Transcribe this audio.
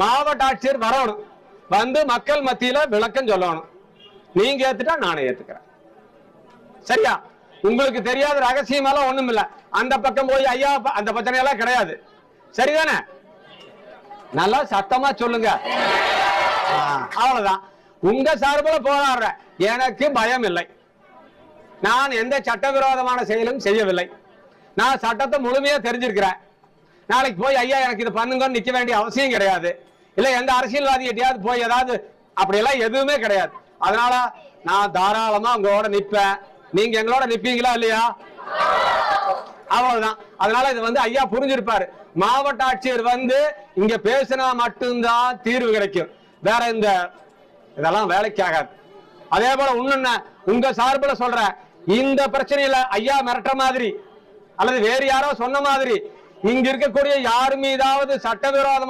மாவட்ட ஆட்சியர் வரணும். வந்து மக்கள் மத்தியில விளக்கம் சொல்லணும். நீங்க ஏத்துட்டா நானே ஏத்துக்கிறேன். சரியா? உங்களுக்கு தெரியாத ரகசியமெல்லாம் ஒண்ணும் இல்ல அந்த பக்கம் போய் ஐயா அந்த பிரச்சனை எல்லாம் கிடையாது. சரிதானே? நல்லா சத்தமா சொல்லுங்க. அவ்வளவுதான். உங்க சார்பில் போராடுற எனக்கு பயம் இல்லை நான் எந்த சட்டவிரோதமான செயலும் செய்யவில்லை. நான் சட்டத்தை முழுமையா தெரிஞ்சிருக்கிறேன். நாளைக்கு போய் ஐயா எனக்கு இது பண்ணுங்கன்னு நிக்க வேண்டிய அவசியம் கிடையாது. இல்ல எந்த அரசியல்வாதி எட்டியாவது போய் ஏதாவது அப்படியெல்லாம் எதுவுமே கிடையாது. அதனால நான் தாராளமா உங்களோட நிற்பேன். நீங்க எங்களோட நிப்பீங்களா இல்லையா? அவ்வளவுதான். அதனால இது வந்து ஐயா புரிஞ்சிருப்பாரு. மாவட்ட ஆட்சியர் வந்து இங்க பேசினா மட்டும்தான் தீர்வு கிடைக்கும். வேற இந்த இதெல்லாம் வேலைக்கு ஆகாது. அதே போல இன்னொன்னு உங்க சார்பில் சொல்ற இந்த பிரச்சனையில ஐயா மிரட்டுற மாதிரி அல்லது வேறு யாரோ சொன்ன மாதிரி இங்க இருக்கக்கூடிய யார் மீதாவது சட்டவிரோதமா